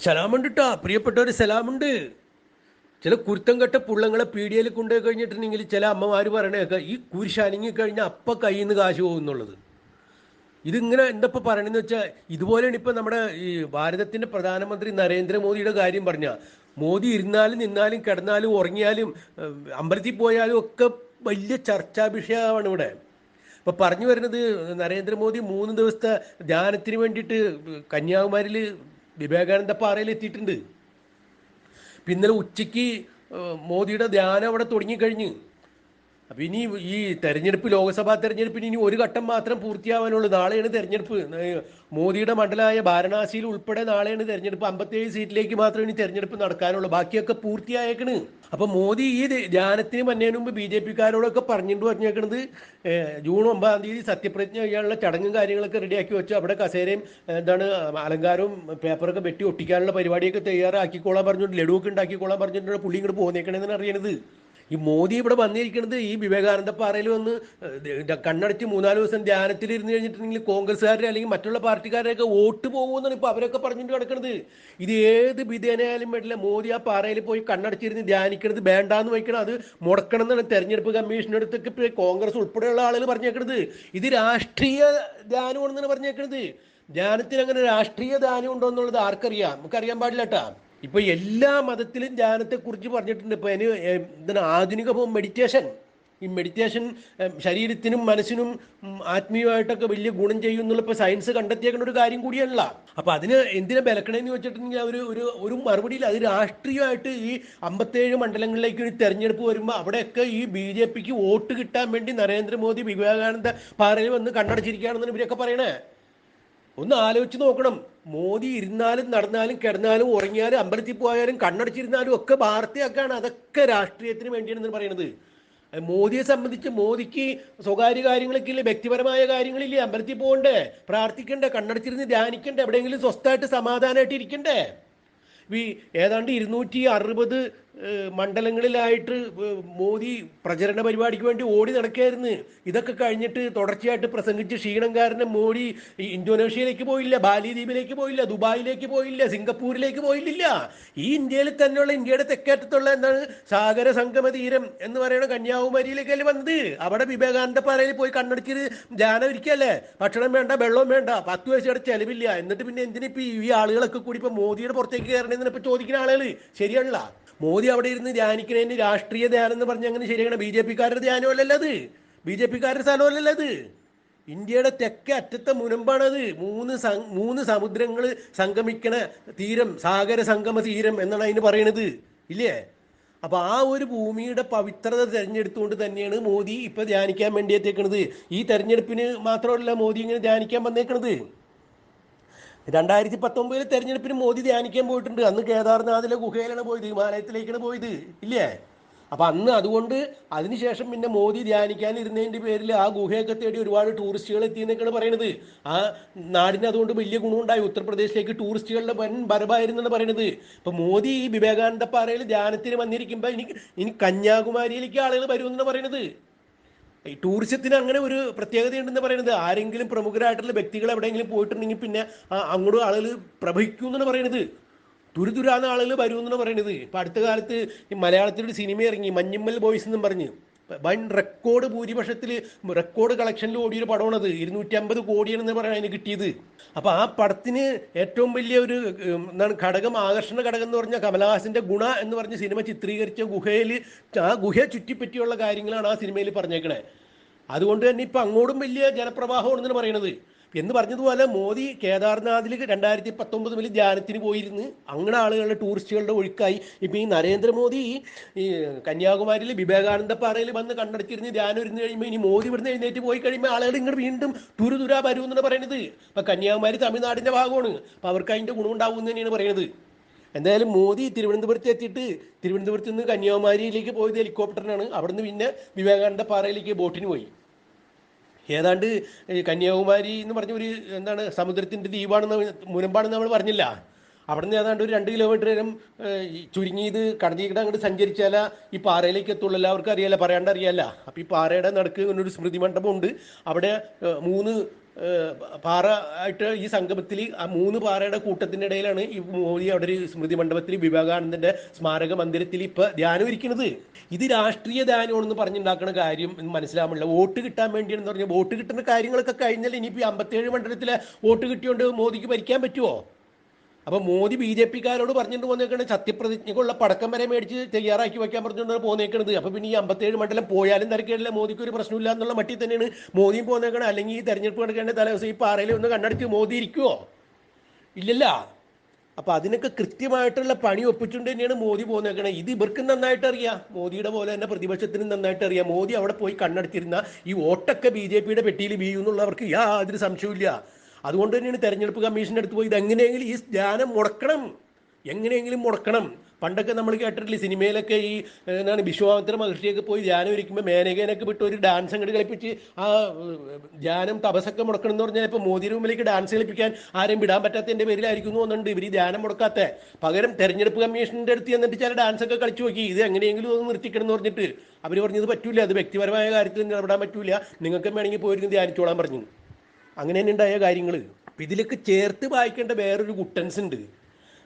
സലാമുണ്ട് ട്ടാ പ്രിയപ്പെട്ടവർ സലാമുണ്ട് ചില കുരുത്തം കെട്ട പുള്ളങ്ങളെ പീഡിയയിൽ കൊണ്ടുപോയി കഴിഞ്ഞിട്ടുണ്ടെങ്കിൽ ചില അമ്മമാർ പറയണേക്കെ ഈ കുരിശ് അനങ്ങി കഴിഞ്ഞാൽ അപ്പം കയ്യിൽ നിന്ന് കാശ് പോകുന്നുള്ളത് ഇതിങ്ങനെ എന്തപ്പോൾ പറയണമെന്ന് വെച്ചാൽ ഇതുപോലെയാണ് ഇപ്പം നമ്മുടെ ഈ ഭാരതത്തിന്റെ പ്രധാനമന്ത്രി നരേന്ദ്രമോദിയുടെ കാര്യം പറഞ്ഞ. മോദി ഇരുന്നാലും നിന്നാലും കിടന്നാലും ഉറങ്ങിയാലും അമ്പലത്തിൽ പോയാലും ഒക്കെ വലിയ ചർച്ചാ വിഷയമാണ് ഇവിടെ. ഇപ്പം പറഞ്ഞു വരുന്നത് നരേന്ദ്രമോദി മൂന്ന് ദിവസത്തെ ധ്യാനത്തിന് വേണ്ടിയിട്ട് കന്യാകുമാരിയിൽ വിവേകാനന്ദ പാറയിൽ എത്തിയിട്ടുണ്ട്. പിന്നെ ഉച്ചയ്ക്ക് മോദിയുടെ ധ്യാനം അവിടെ തുടങ്ങിക്കഴിഞ്ഞു. അപ്പൊ ഇനി ഈ തെരഞ്ഞെടുപ്പ് ലോക്സഭാ തെരഞ്ഞെടുപ്പിന് ഇനി ഒരു ഘട്ടം മാത്രം പൂർത്തിയാവാനുള്ളൂ. നാളെയാണ് തെരഞ്ഞെടുപ്പ്. മോദിയുടെ മണ്ഡലമായ വാരണാസിയിൽ ഉൾപ്പെടെ നാളെയാണ് തെരഞ്ഞെടുപ്പ്. അമ്പത്തേഴ് സീറ്റിലേക്ക് മാത്രം ഇനി തെരഞ്ഞെടുപ്പ് നടക്കാനുള്ളൂ. ബാക്കിയൊക്കെ പൂർത്തിയായേക്കണ്. അപ്പൊ മോദി ഈ ധ്യ- ധ്യാനത്തിന് മന്നേന് മുമ്പ് ബി ജെ പിക്കാരോടൊക്കെ പറഞ്ഞിട്ട് പറഞ്ഞേക്കണത് ജൂൺ ഒമ്പതാം തീയതി സത്യപ്രതിജ്ഞ ചെയ്യാനുള്ള ചടങ്ങും കാര്യങ്ങളൊക്കെ റെഡിയാക്കി വെച്ചു. അവിടെ കസേരയും എന്താണ് അലങ്കാരവും പേപ്പറൊക്കെ വെട്ടി ഒട്ടിക്കാനുള്ള പരിപാടിയൊക്കെ തയ്യാറാക്കിക്കോളാൻ പറഞ്ഞിട്ട് ലഡുവൊക്കെ ഉണ്ടാക്കിക്കോളാൻ പറഞ്ഞിട്ടുണ്ട്. പുള്ളി ഇങ്ങോട്ട് പോന്നേക്കണെന്നാണ് അറിയണത്. ഈ മോദി ഇവിടെ വന്നിരിക്കുന്നത് ഈ വിവേകാനന്ദ പാറയിൽ വന്ന് കണ്ണടച്ച് മൂന്നാൽ ദിവസം ധ്യാനത്തിൽ ഇരുന്ന് കഴിഞ്ഞിട്ടുണ്ടെങ്കിൽ കോൺഗ്രസ്സുകാരുടെ അല്ലെങ്കിൽ മറ്റുള്ള പാർട്ടിക്കാരെയൊക്കെ വോട്ട് പോകുമെന്നാണ് ഇപ്പോൾ അവരൊക്കെ പറഞ്ഞിട്ട് കിടക്കുന്നത് ഇത് ഏത് വിധേനയാലും വേണ്ടില്ല മോദി ആ പാറയിൽ പോയി കണ്ണടച്ചിരുന്ന് ധ്യാനിക്കണത് വേണ്ടാന്ന് വയ്ക്കണം. അത് മുടക്കണം എന്നാണ് തെരഞ്ഞെടുപ്പ് കമ്മീഷന്റെ അടുത്തൊക്കെ കോൺഗ്രസ് ഉൾപ്പെടെയുള്ള ആളുകൾ പറഞ്ഞേക്കണത്. ഇത് രാഷ്ട്രീയ ധ്യാനമാണെന്നാണ് പറഞ്ഞേക്കണത്. ധ്യാനത്തിന് അങ്ങനെ രാഷ്ട്രീയ ധ്യാനം ഉണ്ടോ എന്നുള്ളത് ആർക്കറിയാം? നമുക്കറിയാൻ പാടില്ല കേട്ടാ. ഇപ്പൊ എല്ലാ മതത്തിലും ധ്യാനത്തെ കുറിച്ച് പറഞ്ഞിട്ടുണ്ട്. ഇപ്പൊ ഏഹ്, എന്താണ് ആധുനിക മെഡിറ്റേഷൻ ഈ മെഡിറ്റേഷൻ ശരീരത്തിനും മനസ്സിനും ആത്മീയമായിട്ടൊക്കെ വലിയ ഗുണം ചെയ്യും എന്നുള്ള സയൻസ് കണ്ടെത്തിയേക്കുന്ന ഒരു കാര്യം കൂടിയല്ല. അപ്പൊ അതിന് എന്തിനാ ബലക്കണേന്ന് വെച്ചിട്ടുണ്ടെങ്കിൽ ഒരു ഒരു ഒരു മറുപടിയിൽ അത് രാഷ്ട്രീയമായിട്ട് ഈ അമ്പത്തേഴ് മണ്ഡലങ്ങളിലേക്ക് ഒരു തെരഞ്ഞെടുപ്പ് വരുമ്പോൾ അവിടെയൊക്കെ ഈ ബി ജെ പിക്ക് വോട്ട് കിട്ടാൻ വേണ്ടി നരേന്ദ്രമോദി വിവേകാനന്ദ പാറയിൽ വന്ന് കണ്ണടച്ചിരിക്കുകയാണെന്നാണ് ഇവരൊക്കെ പറയണേ. ഒന്ന് ആലോചിച്ച് നോക്കണം. മോദി ഇരുന്നാലും നടന്നാലും കിടന്നാലും ഉറങ്ങിയാലും അമ്പലത്തിൽ പോയാലും കണ്ണടച്ചിരുന്നാലും ഒക്കെ വാർത്തയാക്കാണ് അതൊക്കെ രാഷ്ട്രീയത്തിന് വേണ്ടിയാണെന്ന് പറയുന്നത് മോദിയെ സംബന്ധിച്ച് മോദിക്ക് സ്വകാര്യ കാര്യങ്ങളൊക്കെ ഇല്ലേ വ്യക്തിപരമായ കാര്യങ്ങളില്ലേ അമ്പലത്തിൽ പോകണ്ടേ പ്രാർത്ഥിക്കണ്ടേ കണ്ണടച്ചിരുന്ന് ധ്യാനിക്കണ്ടേ എവിടെയെങ്കിലും സ്വസ്ഥമായിട്ട് സമാധാനമായിട്ട് ഇരിക്കണ്ടേ? ഈ ഏതാണ്ട് ഇരുന്നൂറ്റി അറുപത് മണ്ഡലങ്ങളിലായിട്ട് മോദി പ്രചരണ പരിപാടിക്ക് വേണ്ടി ഓടി നടക്കുകയായിരുന്നു. ഇതൊക്കെ കഴിഞ്ഞിട്ട് തുടർച്ചയായിട്ട് പ്രസംഗിച്ച് ക്ഷീണം കാരണം മോഡി ഇന്തോനേഷ്യയിലേക്ക് പോയില്ല ബാലി ദ്വീപിലേക്ക് പോയില്ല ദുബായിലേക്ക് പോയില്ല സിംഗപ്പൂരിലേക്ക് പോയില്ല. ഈ ഇന്ത്യയിൽ തന്നെയുള്ള ഇന്ത്യയുടെ തെക്കേറ്റത്തുള്ള എന്താണ് സാഗര സംഗമ തീരം എന്ന് പറയുന്ന കന്യാകുമാരിയിലേക്കല്ലേ വന്നത്? അവിടെ വിവേകാനന്ദ പാറയിൽ പോയി കണ്ണടിച്ചിട്ട് ധ്യാനം ഇരിക്കല്ലേ ഭക്ഷണം വേണ്ട വെള്ളവും വേണ്ട പത്ത് പൈസയുടെ ചെലവില്ല. എന്നിട്ട് പിന്നെ എന്തിനാ ഈ ആളുകളൊക്കെ കൂടി ഇപ്പൊ മോദിയുടെ പുറത്തേക്ക് കയറണമെന്ന് ഇപ്പൊ ചോദിക്കുന്ന ആളുകൾ ശരിയല്ല. മോദി അവിടെ ഇരുന്ന് ധ്യാനിക്കുന്നതിന് രാഷ്ട്രീയ ധ്യാനം എന്ന് പറഞ്ഞ അങ്ങനെ ശരിയാണ് ബി ജെ പിക്കാരുടെ ധ്യാനമല്ലല്ലോ അത്. ബി ജെ പിക്കാരുടെ സ്ഥലമല്ലല്ലോ അത്. ഇന്ത്യയുടെ തെക്കേ അറ്റത്തെ മുനമ്പാണത്. മൂന്ന് മൂന്ന് സമുദ്രങ്ങൾ സംഗമിക്കണ തീരം സാഗര സംഗമ തീരം എന്നാണ് അതിന് പറയണത്. ഇല്ലേ? അപ്പൊ ആ ഒരു ഭൂമിയുടെ പവിത്രത തിരഞ്ഞെടുത്തുകൊണ്ട് തന്നെയാണ് മോദി ഇപ്പൊ ധ്യാനിക്കാൻ വേണ്ടി എത്തിക്കണത് ഈ തെരഞ്ഞെടുപ്പിന് മാത്രമല്ല മോദി ഇങ്ങനെ ധ്യാനിക്കാൻ വന്നേക്കണത്. രണ്ടായിരത്തി പത്തൊമ്പതിലെ തെരഞ്ഞെടുപ്പിന് മോദി ധ്യാനിക്കാൻ പോയിട്ടുണ്ട്. അന്ന് കേദാർനാഥിലെ ഗുഹയിലാണ് പോയത് ഹിമാലയത്തിലേക്കാണ് പോയത്. ഇല്ലേ? അപ്പൊ അന്ന് അതുകൊണ്ട് അതിനുശേഷം പിന്നെ മോദി ധ്യാനിക്കാൻ ഇരുന്നതിന്റെ പേരിൽ ആ ഗുഹയൊക്കെ തേടി ഒരുപാട് ടൂറിസ്റ്റുകൾ എത്തി എന്നൊക്കെയാണ് പറയുന്നത് ആ നാടിന് അതുകൊണ്ട് വലിയ ഗുണമുണ്ടായി. ഉത്തർപ്രദേശിലേക്ക് ടൂറിസ്റ്റുകളുടെ വൻ വരവായിരുന്നാണ് പറയുന്നത് ഇപ്പൊ മോദി ഈ വിവേകാനന്ദ പാറയിൽ ധ്യാനത്തിന് വന്നിരിക്കുമ്പോൾ ഇനി ഇനി കന്യാകുമാരിയിലേക്ക് ആളുകൾ വരുമെന്നാണ് പറയുന്നത് ഈ ടൂറിസത്തിന് അങ്ങനെ ഒരു പ്രത്യേകതയുണ്ടെന്ന് പറയുന്നത് ആരെങ്കിലും പ്രമുഖരായിട്ടുള്ള വ്യക്തികൾ എവിടെയെങ്കിലും പോയിട്ടുണ്ടെങ്കിൽ പിന്നെ അങ്ങോട്ട് ആളുകൾ പ്രഭവിക്കും എന്നാണ് പറയുന്നത്. തുരുതുരാന്ന് ആളുകൾ വരും എന്നാണ് പറയുന്നത്. ഇപ്പം അടുത്ത കാലത്ത് ഈ മലയാളത്തിലൊരു സിനിമ ഇറങ്ങി മഞ്ഞുമ്മൽ ബോയ്സ് എന്നും പറഞ്ഞ്. വൻ റെക്കോർഡ് ഭൂരിപക്ഷത്തിൽ റെക്കോർഡ് കളക്ഷനിൽ ഓടിയ ഒരു പടമാണത്. ഇരുന്നൂറ്റി അമ്പത് കോടിയാണെന്ന് പറയാൻ അതിന് കിട്ടിയത്. അപ്പോൾ ആ പടത്തിന് ഏറ്റവും വലിയ ഒരു എന്താണ് ഘടകം ആകർഷണ ഘടകം എന്ന് പറഞ്ഞാൽ കമലഹാസന്റെ ഗുണ എന്ന് പറഞ്ഞ സിനിമ ചിത്രീകരിച്ച ഗുഹയിൽ ആ ഗുഹയെ ചുറ്റിപ്പറ്റിയുള്ള കാര്യങ്ങളാണ് ആ സിനിമയിൽ പറഞ്ഞേക്കണേ. അതുകൊണ്ട് തന്നെ ഇപ്പം അങ്ങോട്ടും വലിയ ജനപ്രവാഹമാണെന്നാണ് പറയണത്. എന്ന് പറഞ്ഞതുപോലെ മോദി കേദാർനാഥിൽ രണ്ടായിരത്തി പത്തൊമ്പത് മുതൽ ധ്യാനത്തിന് പോയിരുന്ന്. അങ്ങനെ ആളുകളുടെ ടൂറിസ്റ്റുകളുടെ ഒഴുക്കായി. ഇപ്പം ഈ നരേന്ദ്രമോദി ഈ കന്യാകുമാരിയിൽ വിവേകാനന്ദ പാറയിൽ വന്ന് കണ്ണടച്ചിരുന്ന് ധ്യാനം ഇരുന്ന് കഴിയുമ്പോൾ ഇനി മോദി ഇവിടുന്ന് എഴുന്നേറ്റ് പോയി കഴിയുമ്പോൾ ആളുകൾ ഇങ്ങോട്ട് വീണ്ടും തുരുതുരാ വരുമെന്നാണ് പറയുന്നത് അപ്പം കന്യാകുമാരി തമിഴ്നാടിന്റെ ഭാഗമാണ്. അപ്പം അവർക്ക് അതിന്റെ ഗുണം ഉണ്ടാവും എന്ന് തന്നെയാണ് പറയുന്നത് എന്തായാലും മോദി തിരുവനന്തപുരത്ത് എത്തിയിട്ട് തിരുവനന്തപുരത്ത് നിന്ന് കന്യാകുമാരിയിലേക്ക് പോയത് ഹെലികോപ്റ്ററിനാണ്. അവിടുന്ന് പിന്നെ വിവേകാനന്ദ പാറയിലേക്ക് ബോട്ടിന് പോയി. ഏതാണ്ട് കന്യാകുമാരി എന്ന് പറഞ്ഞ ഒരു എന്താണ് സമുദ്രത്തിന്റെ ദ്വീപാണെന്ന് മുനമ്പാണെന്ന് നമ്മൾ പറഞ്ഞില്ല. അവിടുന്ന് ഏതാണ്ട് ഒരു രണ്ട് കിലോമീറ്റർ ഈ ചുരുങ്ങിയത് കടഞ്ഞിട്ട് അങ്ങോട്ട് സഞ്ചരിച്ചാലാ ഈ പാറയിലേക്ക് എത്തുള്ളൂ. എല്ലാവർക്കും അറിയാലോ പറയാണ്ട് അറിയാല്ല അപ്പം ഈ പാറയുടെ നടുക്ക് ഒരു സ്മൃതി മണ്ഡപം ഉണ്ട് അവിടെ മൂന്ന് പാറ ആയിട്ട് ഈ സംഗമത്തിൽ ആ മൂന്ന് പാറയുടെ കൂട്ടത്തിന്റെ ഇടയിലാണ് ഈ മോദി അവിടെ ഒരു സ്മൃതി മണ്ഡപത്തിൽ വിവേകാനന്ദന്റെ സ്മാരക മന്ദിരത്തിൽ ഇപ്പൊ ധ്യാനം ഇരിക്കുന്നത്. ഇത് രാഷ്ട്രീയ ധ്യാനമാണെന്ന് പറഞ്ഞുണ്ടാക്കുന്ന കാര്യം എന്ന് മനസ്സിലാവുന്നില്ല. വോട്ട് കിട്ടാൻ വേണ്ടിയാണെന്ന് പറഞ്ഞാൽ വോട്ട് കിട്ടുന്ന കാര്യങ്ങളൊക്കെ കഴിഞ്ഞാൽ ഇനിയിപ്പോൾ അമ്പത്തേഴ് മണ്ഡലത്തിലെ വോട്ട് കിട്ടിയോണ്ട് മോദിക്ക് ഭരിക്കാൻ പറ്റുമോ അപ്പൊ മോദി ബി ജെ പിക്കാരോട് പറഞ്ഞിട്ട് പോന്നേക്കണ സത്യപ്രതിജ്ഞക്കുള്ള പടക്കം വരെ മേടിച്ച് തയ്യാറാക്കി വെക്കാൻ പറഞ്ഞുകൊണ്ടാണ് പോന്നേക്കണത്. അപ്പൊ പിന്നെ ഈ അമ്പത്തേഴ് മണ്ഡലം പോയാലും തിരക്കേടില്ല മോദിക്ക് ഒരു പ്രശ്നമില്ല എന്നുള്ള മട്ടിൽ തന്നെയാണ് മോദിയും പോന്നേക്കണം. അല്ലെങ്കിൽ ഈ തെരഞ്ഞെടുപ്പ് നടക്കേണ്ട തലേദിവസം ഈ പാറയിൽ ഒന്ന് കണ്ണടിച്ച് മോദി ഇരിക്കുവോ? ഇല്ലല്ല. അപ്പൊ അതിനൊക്കെ കൃത്യമായിട്ടുള്ള പണി ഒപ്പിച്ചുകൊണ്ട് തന്നെയാണ് മോദി പോന്നേക്കണത് ഇത് ഇവർക്ക് നന്നായിട്ട് അറിയാം. മോദിയുടെ പോലെ തന്നെ പ്രതിപക്ഷത്തിന് നന്നായിട്ട് അറിയാം. മോദി അവിടെ പോയി കണ്ണടച്ചിരുന്ന ഈ വോട്ടൊക്കെ ബി ജെ പിയുടെ പെട്ടിയിൽ വീഴുന്നുള്ളവർക്ക് യാതൊരു സംശയവുമില്ല. അതുകൊണ്ട് തന്നെയാണ് തെരഞ്ഞെടുപ്പ് കമ്മീഷന്റെ അടുത്ത് പോയി ഇത് എങ്ങനെയെങ്കിലും ഈ ധ്യാനം മുടക്കണം. എങ്ങനെയെങ്കിലും മുടക്കണം. പണ്ടൊക്കെ നമ്മൾ കേട്ടിട്ടില്ലേ സിനിമയിലൊക്കെ ഈ എന്താണ് വിശ്വാമിത്ര മഹർഷിയൊക്കെ പോയി ധ്യാനം ഇരിക്കുമ്പോൾ മേനകേനൊക്കെ വിട്ട് ഒരു ഡാൻസ് അങ്ങോട്ട് കളിപ്പിച്ച് ആ ധ്യാനം തപസൊക്കെ മുടക്കണം എന്ന് പറഞ്ഞാൽ ഇപ്പോൾ മോദി റൂമിലേക്ക് ഡാൻസ് കളിപ്പിക്കാൻ ആരെയും വിടാൻ പറ്റാത്തതിന്റെ പേരിലായിരിക്കും എന്ന് തോന്നുന്നുണ്ട് ഇവർ ധ്യാനം മുടക്കാത്ത. പകരം തെരഞ്ഞെടുപ്പ് കമ്മീഷന്റെ അടുത്ത് എന്നിട്ട് ചില ഡാൻസ് ഒക്കെ കളിച്ചു നോക്കി. ഇത് എങ്ങനെയെങ്കിലും ഒന്ന് നിർത്തിക്കണം എന്ന് പറഞ്ഞിട്ട്. അവർ പറഞ്ഞത് പറ്റൂല. അത് വ്യക്തിപരമായ കാര്യത്തിൽ ഇടപെടാൻ പറ്റൂല. നിങ്ങൾക്ക് വേണമെങ്കിൽ പോയിരുന്നു ധ്യാനിച്ചോളാൻ പറഞ്ഞു. അങ്ങനെ തന്നെ ഉണ്ടായ കാര്യങ്ങൾ ഇതിലൊക്കെ ചേർത്ത് വായിക്കേണ്ട വേറൊരു കുട്ടൻസ് ഉണ്ട്.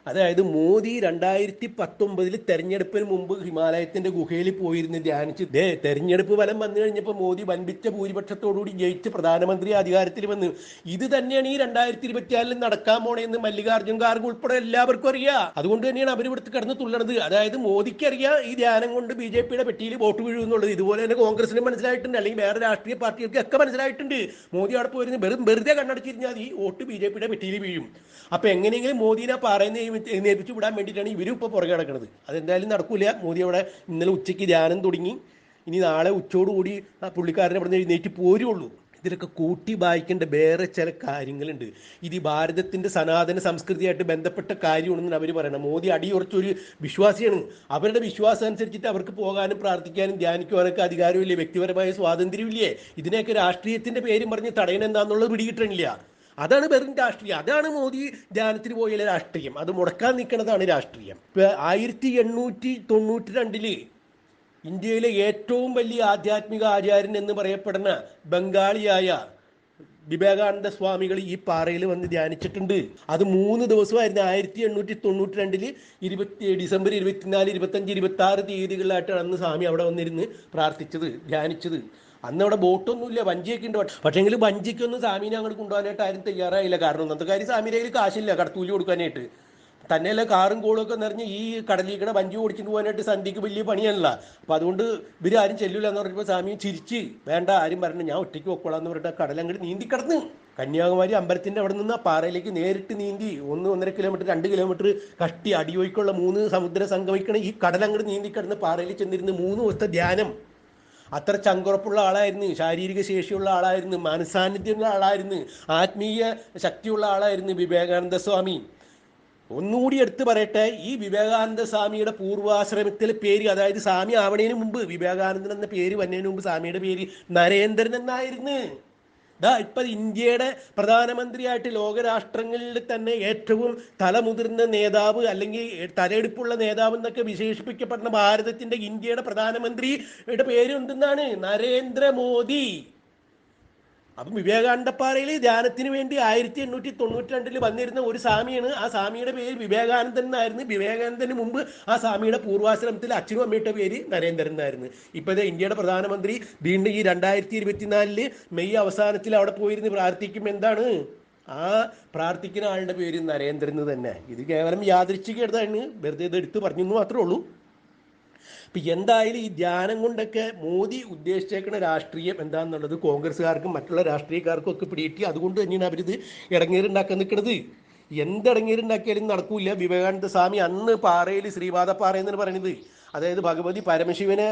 അതായത് മോദി രണ്ടായിരത്തി പത്തൊമ്പതിൽ തെരഞ്ഞെടുപ്പിന് മുമ്പ് ഹിമാലയത്തിന്റെ ഗുഹയിൽ പോയിരുന്ന് ധ്യാനിച്ച്. ദേ തെരഞ്ഞെടുപ്പ് ഫലം വന്നു കഴിഞ്ഞപ്പോൾ മോദി വൻപിച്ച ഭൂരിപക്ഷത്തോടുകൂടി ജയിച്ച് പ്രധാനമന്ത്രി അധികാരത്തിൽ വന്നു. ഇത് തന്നെയാണ് ഈ രണ്ടായിരത്തി ഇരുപത്തിനാലിൽ നടക്കാൻ പോണേന്ന് മല്ലികാർജുൻ ഖാർഗ് ഉൾപ്പെടെ എല്ലാവർക്കും അറിയാം. അതുകൊണ്ട് തന്നെയാണ് അവർ ഇവിടുത്തെ കിടന്ന് തുള്ളണത്. അതായത് മോദിക്ക് അറിയാം ഈ ധ്യാനം കൊണ്ട് ബി ജെ പിയുടെ പെട്ടിയിൽ വോട്ട് വീഴും എന്നുള്ളത്. ഇതുപോലെ തന്നെ കോൺഗ്രസിനും മനസ്സിലായിട്ടുണ്ട്. അല്ലെങ്കിൽ വേറെ രാഷ്ട്രീയ പാർട്ടികൾക്ക് ഒക്കെ മനസ്സിലായിട്ടുണ്ട്. മോദി അവിടെ പോയിരുന്ന് വെറും വെറുതെ കണ്ണടച്ചിരുന്നാൽ ഈ വോട്ട് ബി ജെ പിയുടെ പെട്ടിയിൽ വീഴും. അപ്പൊ എങ്ങനെയെങ്കിലും മോദിനെ പറയുന്ന നേരിച്ചു വിടാൻ വേണ്ടിയിട്ടാണ് ഇവരും ഇപ്പോൾ പുറകെ നടക്കുന്നത് അതെന്തായാലും നടക്കില്ല മോദി അവിടെ ഇന്നലെ ഉച്ചയ്ക്ക് ധ്യാനം തുടങ്ങി. ഇനി നാളെ ഉച്ചയോടുകൂടി ആ പുള്ളിക്കാരനെ അവിടെ നിന്ന് എഴുന്നേറ്റ് പോരുള്ളൂ ഇതിലൊക്കെ കൂട്ടി വായിക്കേണ്ട വേറെ ചില കാര്യങ്ങളുണ്ട്. ഇത് ഈ ഭാരതത്തിന്റെ സനാതന സംസ്കൃതിയായിട്ട് ബന്ധപ്പെട്ട കാര്യമാണെന്ന് അവർ പറയണം മോദി അടിയുറച്ചൊരു വിശ്വാസിയാണ്. അവരുടെ വിശ്വാസം അനുസരിച്ചിട്ട് അവർക്ക് പോകാനും പ്രാർത്ഥിക്കാനും ധ്യാനിക്കുവാനൊക്കെ അധികാരമില്ലേ? വ്യക്തിപരമായ സ്വാതന്ത്ര്യമില്ലേ? ഇതിനെയൊക്കെ രാഷ്ട്രീയത്തിന്റെ പേരും പറഞ്ഞ് തടയണം എന്താണെന്നുള്ളത് പിടികിട്ടണില്ല. അതാണ് വെറും രാഷ്ട്രീയം. അതാണ് മോദി ധ്യാനത്തിന് പോയാലെ രാഷ്ട്രീയം. അത് മുടക്കാൻ നിൽക്കുന്നതാണ് രാഷ്ട്രീയം. ഇപ്പൊ ആയിരത്തി എണ്ണൂറ്റി തൊണ്ണൂറ്റി രണ്ടിൽ ഇന്ത്യയിലെ ഏറ്റവും വലിയ ആധ്യാത്മിക ആചാര്യൻ എന്ന് പറയപ്പെടുന്ന ബംഗാളിയായ വിവേകാനന്ദ സ്വാമികൾ ഈ പാറയിൽ വന്ന് ധ്യാനിച്ചിട്ടുണ്ട്. അത് മൂന്ന് ദിവസമായിരുന്നു. ആയിരത്തി എണ്ണൂറ്റി തൊണ്ണൂറ്റി രണ്ടിൽ ഇരുപത്തി ഡിസംബർ ഇരുപത്തിനാല് ഇരുപത്തഞ്ച് ഇരുപത്തി ആറ് തീയതികളിലായിട്ടാണ് അന്ന് സ്വാമി അവിടെ വന്നിരുന്ന് പ്രാർത്ഥിച്ചത് ധ്യാനിച്ചത്. അന്ന് അവിടെ ബോട്ടൊന്നുമില്ല വഞ്ചിയൊക്കെ ഉണ്ട്. പക്ഷേങ്കിൽ വഞ്ചിക്കൊന്നും സാമീനെ അങ്ങോട്ട് കൊണ്ടുപോകാനായിട്ട് ആരും തയ്യാറായില്ല. കാരണം ഒന്നത്തെ കാര്യം സാമീനെ കയ്യിൽ കാശില്ല കടത്തൂലി കൊടുക്കാനായിട്ട്. തന്നെയല്ല കാറും കോളും ഒക്കെ നിറഞ്ഞ് ഈ കടലിക്കടെ വഞ്ചി ഓടിച്ചിട്ട് പോകാനായിട്ട് സന്ധ്യക്ക് വലിയ പണിയല്ല അപ്പൊ അതുകൊണ്ട് ഇവർ ആരും ചെല്ലൂല എന്ന് പറഞ്ഞപ്പോൾ സ്വാമി ചിരിച്ച് വേണ്ട ആരും പറഞ്ഞു ഞാൻ ഒറ്റയ്ക്ക് പൊക്കോളാം എന്ന് പറഞ്ഞിട്ട് അങ്ങോട്ട് നീന്തി കിടന്ന് കന്യാകുമാരി അമ്പലത്തിന്റെ അവിടെ നിന്ന് ആ പാറയിലേക്ക് നേരിട്ട് നീന്തി ഒന്ന് ഒന്നര കിലോമീറ്റർ രണ്ട് കിലോമീറ്റർ കഷ്ടി അടിയൊഴുക്കുള്ള മൂന്ന് സമുദ്ര സംഗമിക്കണ ഈ കടൽ അങ്ങോട്ട് നീന്തി കിടന്ന് പാറയിൽ ചെന്നിരുന്ന് മൂന്ന് ദിവസത്തെ ധ്യാനം. അത്ര ചങ്കുറപ്പുള്ള ആളായിരുന്നു ശാരീരിക ശേഷിയുള്ള ആളായിരുന്നു മനസാന്നിധ്യമുള്ള ആളായിരുന്നു ആത്മീയ ശക്തിയുള്ള ആളായിരുന്നു വിവേകാനന്ദ സ്വാമി. ഒന്നുകൂടി എടുത്തു പറയട്ടെ ഈ വിവേകാനന്ദ സ്വാമിയുടെ പൂർവാശ്രമത്തിലെ പേര് അതായത് സ്വാമി ആവണേന് മുമ്പ് വിവേകാനന്ദൻ എന്ന പേര് വന്നതിന് മുമ്പ് സ്വാമിയുടെ പേര് നരേന്ദ്രൻ എന്നായിരുന്നു. ദാ ഇപ്പം ഇന്ത്യയുടെ പ്രധാനമന്ത്രിയായിട്ട് ലോകരാഷ്ട്രങ്ങളിൽ തന്നെ ഏറ്റവും തലമുതിർന്ന നേതാവ് അല്ലെങ്കിൽ തലയെടുപ്പുള്ള നേതാവ് എന്നൊക്കെ വിശേഷിപ്പിക്കപ്പെടുന്ന ഭാരതത്തിന്റെ ഇന്ത്യയുടെ പ്രധാനമന്ത്രിയുടെ പേര് എന്തെന്നാണ്? നരേന്ദ്രമോദി. അപ്പം വിവേകാനന്ദപ്പാറയിൽ ധ്യാനത്തിന് വേണ്ടി ആയിരത്തി എണ്ണൂറ്റി തൊണ്ണൂറ്റി രണ്ടിൽ വന്നിരുന്ന ഒരു സ്വാമിയാണ്. ആ സ്വാമിയുടെ പേര് വിവേകാനന്ദൻ എന്നായിരുന്നു. വിവേകാനന്ദന് മുമ്പ് ആ സ്വാമിയുടെ പൂർവാശ്രമത്തിൽ അച്ഛനും അമ്മയുടെ പേര് നരേന്ദ്രൻ എന്നായിരുന്നു. ഇപ്പോഴത്തെ ഇന്ത്യയുടെ പ്രധാനമന്ത്രി വീണ്ടും ഈ രണ്ടായിരത്തി ഇരുപത്തിനാലിൽ മെയ് അവസാനത്തിൽ അവിടെ പോയിരുന്ന് പ്രാർത്ഥിക്കും എന്താണ്? ആ പ്രാർത്ഥിക്കുന്ന ആളുടെ പേര് നരേന്ദ്രൻ തന്നെ. ഇത് കേവലം യാദൃച്ഛിക എടുത്താണ് വെറുതെ ഇത് എടുത്ത് പറഞ്ഞു എന്ന് മാത്രമേ ഉള്ളൂ. ഇപ്പം എന്തായാലും ഈ ധ്യാനം കൊണ്ടൊക്കെ മോദി ഉദ്ദേശിച്ചേക്കുന്ന രാഷ്ട്രീയം എന്താണെന്നുള്ളത് കോൺഗ്രസ്സുകാർക്കും മറ്റുള്ള രാഷ്ട്രീയക്കാർക്കും ഒക്കെ പിടികിട്ടി. അതുകൊണ്ട് തന്നെയാണ് അവരിത് ഇടങ്ങേറുണ്ടാക്കാൻ നിൽക്കുന്നത് എന്തിടങ്ങേറുണ്ടാക്കിയാലും നടക്കൂല. വിവേകാനന്ദ സ്വാമി അന്ന് പാറയിൽ ശ്രീപാദ പാറ എന്നാണ് പറയുന്നത് അതായത് ഭഗവതി പരമശിവനെ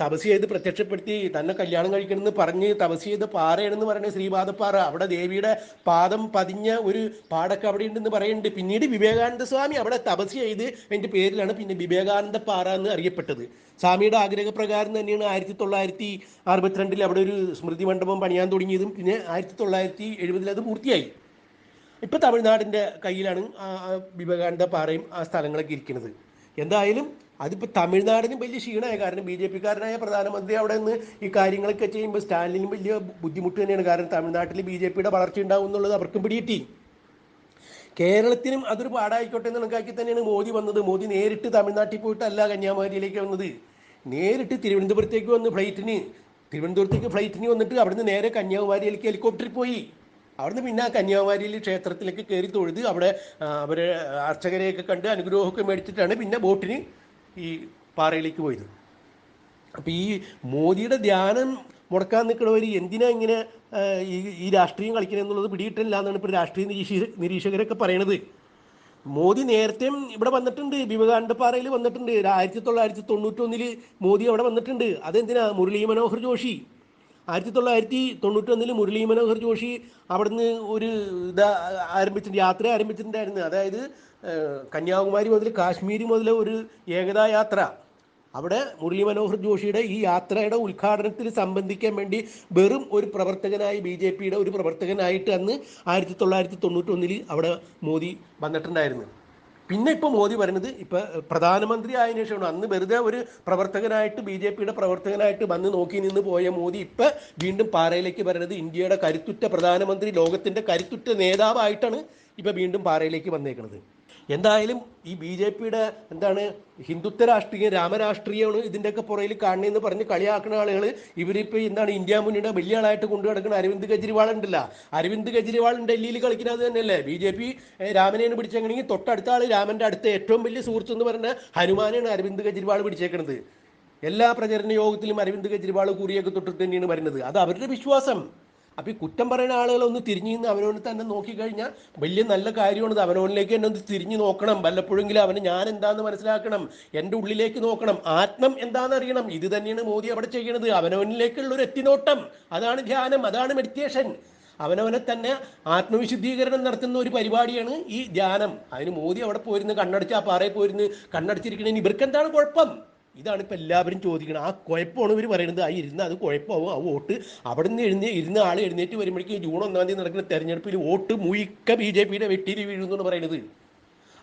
തപസ് ചെയ്ത് പ്രത്യക്ഷപ്പെടുത്തി തന്നെ കല്യാണം കഴിക്കണമെന്ന് പറഞ്ഞ് തപസ് ചെയ്ത് പാറയാണെന്ന് പറയുന്നത് ശ്രീപാദപ്പാറ അവിടെ ദേവിയുടെ പാദം പതിഞ്ഞ ഒരു പാടൊക്കെ അവിടെ ഉണ്ടെന്ന് പറയുന്നുണ്ട്. പിന്നീട് വിവേകാനന്ദ സ്വാമി അവിടെ തപസ് ചെയ്ത് എന്റെ പേരിലാണ് പിന്നെ വിവേകാനന്ദ പാറ എന്ന് അറിയപ്പെട്ടത്. സ്വാമിയുടെ ആഗ്രഹപ്രകാരം തന്നെയാണ് ആയിരത്തി തൊള്ളായിരത്തി അറുപത്തിരണ്ടിൽ അവിടെ ഒരു സ്മൃതി മണ്ഡപം പണിയാൻ തുടങ്ങിയതും പിന്നെ ആയിരത്തി തൊള്ളായിരത്തി എഴുപതിൽ അത് പൂർത്തിയായി. ഇപ്പൊ തമിഴ്നാടിന്റെ കയ്യിലാണ് വിവേകാനന്ദ പാറയും ആ സ്ഥലങ്ങളൊക്കെ ഇരിക്കുന്നത്. എന്തായാലും അതിപ്പോൾ തമിഴ്നാടിന് വലിയ ക്ഷീണമായ കാരണം ബി ജെ പിക്കാരനായ പ്രധാനമന്ത്രി അവിടെ നിന്ന് ഈ കാര്യങ്ങളൊക്കെ ചെയ്യുമ്പോൾ സ്റ്റാലിനും വലിയ ബുദ്ധിമുട്ട് തന്നെയാണ്. കാരണം തമിഴ്നാട്ടിൽ ബി ജെ പിയുടെ വളർച്ച ഉണ്ടാവും എന്നുള്ളത് അവർക്കും പിടികിട്ടി. കേരളത്തിനും അതൊരു പാടായിക്കോട്ടെ എന്ന് കണക്കാക്കി തന്നെയാണ് മോദി വന്നത്. മോദി നേരിട്ട് തമിഴ്നാട്ടിൽ പോയിട്ടല്ല കന്യാകുമാരിയിലേക്ക് വന്നത്. നേരിട്ട് തിരുവനന്തപുരത്തേക്ക് വന്ന് ഫ്ലൈറ്റിന് തിരുവനന്തപുരത്തേക്ക് ഫ്ലൈറ്റിന് വന്നിട്ട് അവിടുന്ന് നേരെ കന്യാകുമാരിയിലേക്ക് ഹെലികോപ്റ്ററിൽ പോയി. അവിടുന്ന് പിന്നെ കന്യാകുമാരിയിൽ ക്ഷേത്രത്തിലേക്ക് കയറി തൊഴുത് അവിടെ അവരെ അർച്ചകരെയൊക്കെ കണ്ട് അനുഗ്രഹമൊക്കെ മേടിച്ചിട്ടാണ് പിന്നെ ബോട്ടിന് ഈ പാറയിലേക്ക് പോയത്. അപ്പോൾ ഈ മോദിയുടെ ധ്യാനം മുടക്കാൻ നിൽക്കുന്നവർ എന്തിനാ ഇങ്ങനെ ഈ ഈ രാഷ്ട്രീയം കളിക്കുന്നത് എന്നുള്ളത് പിടിയിട്ടില്ല എന്നാണ് ഇപ്പോൾ രാഷ്ട്രീയ നിരീക്ഷ നിരീക്ഷകരൊക്കെ പറയണത്. മോദി നേരത്തെയും ഇവിടെ വന്നിട്ടുണ്ട് വിവേകാനന്ദ പാറയിൽ വന്നിട്ടുണ്ട്. ആയിരത്തി തൊള്ളായിരത്തി തൊണ്ണൂറ്റൊന്നിൽ മോദി അവിടെ വന്നിട്ടുണ്ട്. അതെന്തിനാ? മുരളി മനോഹർ ജോഷി. ആയിരത്തി തൊള്ളായിരത്തി തൊണ്ണൂറ്റൊന്നിൽ മുരളി മനോഹർ ജോഷി അവിടുന്ന് ഒരു ഇത് ആരംഭിച്ചിട്ടുണ്ട് യാത്ര ആരംഭിച്ചിട്ടുണ്ടായിരുന്നു. അതായത് കന്യാകുമാരി മുതൽ കാശ്മീർ മുതൽ ഒരു ഏകതാ യാത്ര. അവിടെ മുരളി മനോഹർ ജോഷിയുടെ ഈ യാത്രയുടെ ഉദ്ഘാടനത്തിൽ സംബന്ധിക്കാൻ വേണ്ടി വെറും ഒരു പ്രവർത്തകനായി ബി ജെ പിയുടെ ഒരു പ്രവർത്തകനായിട്ട് അന്ന് ആയിരത്തി തൊള്ളായിരത്തി തൊണ്ണൂറ്റൊന്നിൽ അവിടെ മോദി വന്നിട്ടുണ്ടായിരുന്നു. പിന്നെ ഇപ്പോൾ മോദി പറയുന്നത് ഇപ്പോൾ പ്രധാനമന്ത്രി ആയതിനു ശേഷമാണ്. അന്ന് വെറുതെ ഒരു പ്രവർത്തകനായിട്ട് ബി ജെ പിയുടെ പ്രവർത്തകനായിട്ട് വന്ന് നോക്കി നിന്ന് പോയ മോദി ഇപ്പൊ വീണ്ടും പാറയിലേക്ക് പറയുന്നത് ഇന്ത്യയുടെ കരുത്തുറ്റ പ്രധാനമന്ത്രി ലോകത്തിന്റെ കരുത്തുറ്റ നേതാവായിട്ടാണ് ഇപ്പൊ വീണ്ടും പാറയിലേക്ക് വന്നേക്കുന്നത് എന്തായാലും ഈ ബി ജെ പിയുടെ എന്താണ് ഹിന്ദുത്വ രാഷ്ട്രീയം രാമരാഷ്ട്രീയമാണ് ഇതിന്റെയൊക്കെ പുറയിൽ കാണണമെന്ന് പറഞ്ഞ് കളിയാക്കുന്ന ആളുകൾ ഇവരിപ്പോൾ എന്താണ് ഇന്ത്യ മുന്നണിയുടെ വലിയ ആളായിട്ട് കൊണ്ടു നടക്കുന്ന അരവിന്ദ് കെജ്രിവാൾ ഉണ്ടല്ല. അരവിന്ദ് കെജ്രിവാൾ ഡൽഹിയിൽ കളിക്കുന്നത് തന്നെയല്ലേ? ബി ജെ പി രാമനെയാണ് പിടിച്ചെങ്കിൽ തൊട്ടടുത്ത ആൾ രാമന്റെ അടുത്ത ഏറ്റവും വലിയ സുഹൃത്ത് എന്ന് പറഞ്ഞ ഹനുമാനെയാണ് അരവിന്ദ് കെജ്രിവാൾ പിടിച്ചേക്കുന്നത് എല്ലാ പ്രചരണ യോഗത്തിലും അരവിന്ദ് കെജ്രിവാൾ കൂറിയൊക്കെ തൊട്ടിട്ട് തന്നെയാണ് വരുന്നത്. അത് അവരുടെ വിശ്വാസം. അപ്പോൾ ഈ കുറ്റം പറയുന്ന ആളുകളൊന്ന് തിരിഞ്ഞു നിന്ന് അവനോട് തന്നെ നോക്കിക്കഴിഞ്ഞാൽ വലിയ നല്ല കാര്യമാണ് അവനോനിലേക്ക് തന്നെ ഒന്ന് തിരിഞ്ഞു നോക്കണം. വല്ലപ്പോഴെങ്കിലും അവന് ഞാൻ എന്താണെന്ന് മനസ്സിലാക്കണം. എന്റെ ഉള്ളിലേക്ക് നോക്കണം. ആത്മം എന്താണെന്ന് അറിയണം. ഇത് തന്നെയാണ് മോദി അവിടെ ചെയ്യണത്. അവനവനിലേക്കുള്ള ഒരു എത്തിനോട്ടം. അതാണ് ധ്യാനം. അതാണ് മെഡിറ്റേഷൻ അവനവനെ തന്നെ ആത്മവിശുദ്ധീകരണം നടത്തുന്ന ഒരു പരിപാടിയാണ് ഈ ധ്യാനം. അതിന് മോദി അവിടെ പോയിരുന്ന് കണ്ണടച്ച് ആ പാറയിൽ പോയിരുന്ന് കണ്ണടച്ചിരിക്കണേന് ഇവർക്ക് എന്താണ് കുഴപ്പം? ഇതാണ് ഇപ്പം എല്ലാവരും ചോദിക്കുന്നത് ആ കുഴപ്പമാണ് ഇവർ പറയുന്നത് ആ ഇരുന്ന് അത് കുഴപ്പമാവും. ആ വോട്ട് അവിടെ നിന്ന് എഴുന്നേ ഇരുന്ന ആൾ എഴുന്നേറ്റ് വരുമ്പോഴേക്കും ജൂൺ ഒന്നാം തീയതി നടക്കുന്ന തെരഞ്ഞെടുപ്പിൽ വോട്ട് മുയിക്ക ബി ജെ പിയുടെ വെട്ടിയിൽ വീഴുന്നു പറയുന്നത്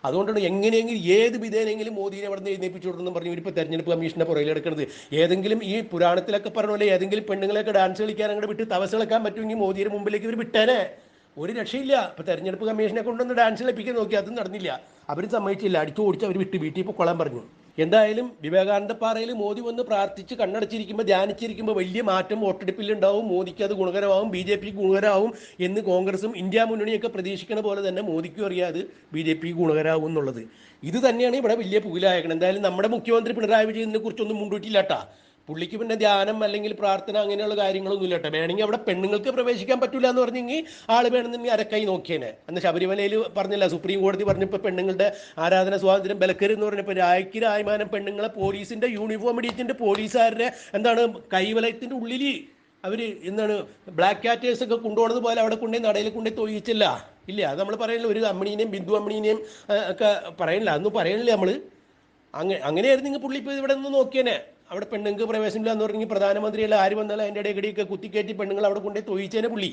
അതുകൊണ്ടാണ് എങ്ങനെയെങ്കിലും ഏത് വിധേനെങ്കിലും മോദിനെ അവിടെ നിന്ന് എഴുന്നേപ്പിച്ചു പറഞ്ഞ് ഇവരിപ്പോൾ തെരഞ്ഞെടുപ്പ് കമ്മീഷനെ പുറകിലെടുക്കുന്നത് ഏതെങ്കിലും ഈ പുരാണത്തിലൊക്കെ പറഞ്ഞ പോലെ ഏതെങ്കിലും പെണ്ണുങ്ങളെയൊക്കെ ഡാൻസ് കളിക്കാൻ അങ്ങോട്ട് വിട്ട് തവസ കളിക്കാൻ പറ്റുമെങ്കിൽ മോദിയുടെ മുമ്പിലേക്ക് ഇവർ വിട്ടേനെ. ഒരു രക്ഷയില്ല. ഇപ്പൊ തെരഞ്ഞെടുപ്പ് കമ്മീഷനെ കൊണ്ടൊന്ന് ഡാൻസ് കളിപ്പിക്കാൻ നോക്കി അതും നടന്നില്ല. അവർ സമ്മതിച്ചില്ല. അടിച്ചു ഓടിച്ച് അവർ വിട്ട് വീട്ടിൽ പൊക്കോളാൻ പറഞ്ഞു. എന്തായാലും വിവേകാനന്ദ പാറയിൽ മോദി വന്ന് പ്രാർത്ഥിച്ച് കണ്ണടച്ചിരിക്കുമ്പോൾ ധ്യാനിച്ചിരിക്കുമ്പോൾ വലിയ മാറ്റം വോട്ടെടുപ്പിൽ ഉണ്ടാവും മോദിക്ക് അത് ഗുണകരമാവും ബി ജെ പിക്ക് ഗുണകരമാവും എന്ന് കോൺഗ്രസും ഇന്ത്യ മുന്നണിയൊക്കെ പ്രതീക്ഷിക്കുന്ന പോലെ തന്നെ മോദിക്കും അറിയാം അത് ബി ജെ പിക്ക് ഗുണകരമാവും എന്നുള്ളത്. ഇത് തന്നെയാണ് ഇവിടെ വലിയ പുകിലായേക്കണം എന്തായാലും നമ്മുടെ മുഖ്യമന്ത്രി പിണറായി വിജയനെ കുറിച്ചൊന്നും മുണ്ടിട്ടില്ല കേട്ടാ പുള്ളിക്ക് പിന്നെ ധ്യാനം അല്ലെങ്കിൽ പ്രാർത്ഥന അങ്ങനെയുള്ള കാര്യങ്ങളൊന്നും ഇല്ല വേണമെങ്കിൽ അവിടെ പെണ്ണുങ്ങൾക്ക് പ്രവേശിക്കാൻ പറ്റില്ല എന്ന് പറഞ്ഞെങ്കിൽ ആൾ വേണമെന്നുണ്ടെങ്കിൽ അരക്കൈ നോക്കിയേനെ. അന്ന് ശബരിമലയിൽ പറഞ്ഞില്ല സുപ്രീം കോടതി പറഞ്ഞപ്പോൾ പെണ്ണുങ്ങളുടെ ആരാധന സ്വാതന്ത്ര്യം ബലക്കര് എന്ന് പറഞ്ഞപ്പോൾ രായ്ക്ക് രായ്മാനം പെണ്ണുങ്ങളെ പോലീസിന്റെ യൂണിഫോം ഇടിയത്തിന്റെ പോലീസുകാരുടെ എന്താണ് കൈവലയത്തിന്റെ ഉള്ളിൽ അവർ എന്താണ് ബ്ലാക്ക് കാറ്റേഴ്സ് ഒക്കെ കൊണ്ടുപോകുന്നത് പോലെ അവിടെ കൊണ്ടുപോയി നടയിൽ കൊണ്ടുപോയി തൊഴിച്ചില്ല. ഇല്ല? അത് നമ്മൾ പറയണില്ല? ഒരു അമ്മണീനെയും ബിന്ദു അമ്മണീനെയും ഒക്കെ പറയണില്ല? അതൊന്നും പറയണില്ല നമ്മൾ അങ്ങനെ അങ്ങനെയായിരുന്നു പുള്ളി ഇപ്പോൾ ഇവിടെ നിന്ന് നോക്കിയേനെ. അവിടെ പെണ്ണുങ്ങൾക്ക് പ്രവേശനമില്ല എന്ന് പറഞ്ഞെങ്കിൽ പ്രധാനമന്ത്രിയല്ല ആര് വന്നാലും അതിന്റെ ഇടയിൽ കുത്തിക്കയറ്റി പെണ്ണുങ്ങൾ അവിടെ കൊണ്ടുപോയി തൊഴിച്ചേനെ പുള്ളി.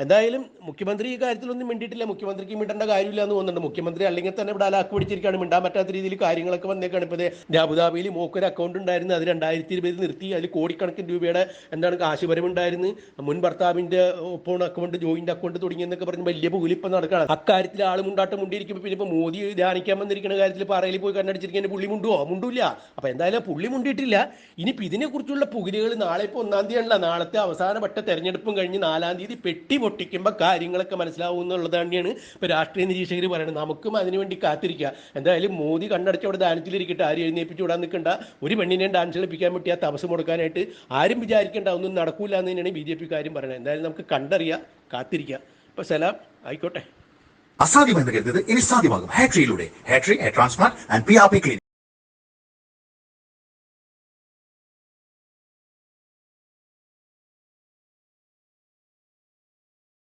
എന്തായാലും മുഖ്യമന്ത്രി ഈ കാര്യത്തിലൊന്നും മിണ്ടിയിട്ടില്ല. മുഖ്യമന്ത്രിക്ക് മിണ്ടേണ്ട കാര്യമില്ല എന്ന് തോന്നുന്നുണ്ട്. മുഖ്യമന്ത്രി അല്ലെങ്കിൽ തന്നെ ഇവിടെ അലാക്ക് പിടിച്ചിരിക്കുകയാണ്. മിണ്ടാൻ പറ്റാത്ത രീതിയിൽ കാര്യങ്ങളൊക്കെ വന്നേക്കാണ്. ഇപ്പോൾ അബുദാബിയിൽ മോക്കൊരു അക്കൗണ്ട് ഉണ്ടായിരുന്നു. അത് രണ്ടായിരത്തി ഇരുപതിൽ നിർത്തി. അതിൽ കോടിക്കണക്കിന് രൂപയുടെ എന്താണ് കാശുപരമുണ്ടായിരുന്നു മുൻ ഭർത്താവിന്റെ ഒപ്പം അക്കൗണ്ട് ജോയിന്റ് അക്കൗണ്ട് തുടങ്ങിയെന്നൊക്കെ പറഞ്ഞ് വലിയ പൂലിപ്പം നടക്കുകയാണ്. അക്കാര്യത്തിൽ ആൾ മുണ്ടാട്ടം മുണ്ടിയിരിക്കുമ്പോൾ പിന്നെ ഇപ്പോൾ മോദി ധ്യാനിക്കാൻ വന്നിരിക്കുന്ന കാര്യത്തിൽ പാറയിൽ പോയി കണ്ണടിച്ചിരിക്കാൻ പുള്ളി മുണ്ടുവോ? മുണ്ടില്ല. അപ്പോൾ എന്തായാലും പുള്ളി മുണ്ടിയിട്ടില്ല. ഇനിയിപ്പോൾ ഇതിനെക്കുറിച്ചുള്ള പുകിലുകൾ നാളെ ഇപ്പോൾ ഒന്നാം തീയതി അല്ല നാളത്തെ അവസാനപ്പെട്ട തെരഞ്ഞെടുപ്പും കഴിഞ്ഞ് നാലാം തീയതി പെട്ടി പൊട്ടിക്കുമ്പോൾ കാര്യങ്ങളൊക്കെ മനസ്സിലാവും എന്നുള്ളത് തന്നെയാണ് ഇപ്പോൾ രാഷ്ട്രീയ നിരീക്ഷകർ പറയുന്നത് നമുക്കും അതിനുവേണ്ടി കാത്തിരിക്കുക. എന്തായാലും മോദി കണ്ണടച്ച് അവിടെ ദാനത്തിലിരിക്കട്ടെ ആരും എഴുന്നേപ്പിച്ച് വിടാൻ നിൽക്കണ്ട. ഒരു പെണ്ണിനെ ഡാൻസ് കളിപ്പിക്കാൻ പറ്റിയ തപസ് മുടക്കാനായിട്ട് ആരും വിചാരിക്കേണ്ട. ഒന്നും നടക്കൂല എന്ന് തന്നെയാണ് ബി ജെ പി കാര്യം പറയുന്നത് എന്തായാലും നമുക്ക് കണ്ടറിയാം കാത്തിരിക്കുക അപ്പോൾ സലാം. ആയിക്കോട്ടെ. അസാധ്യമെന്ന് കരുതുന്നത് ഇനി സാധ്യമാകും. ഹാട്രിയിലൂടെ Hatri hair transplant and P R P clinic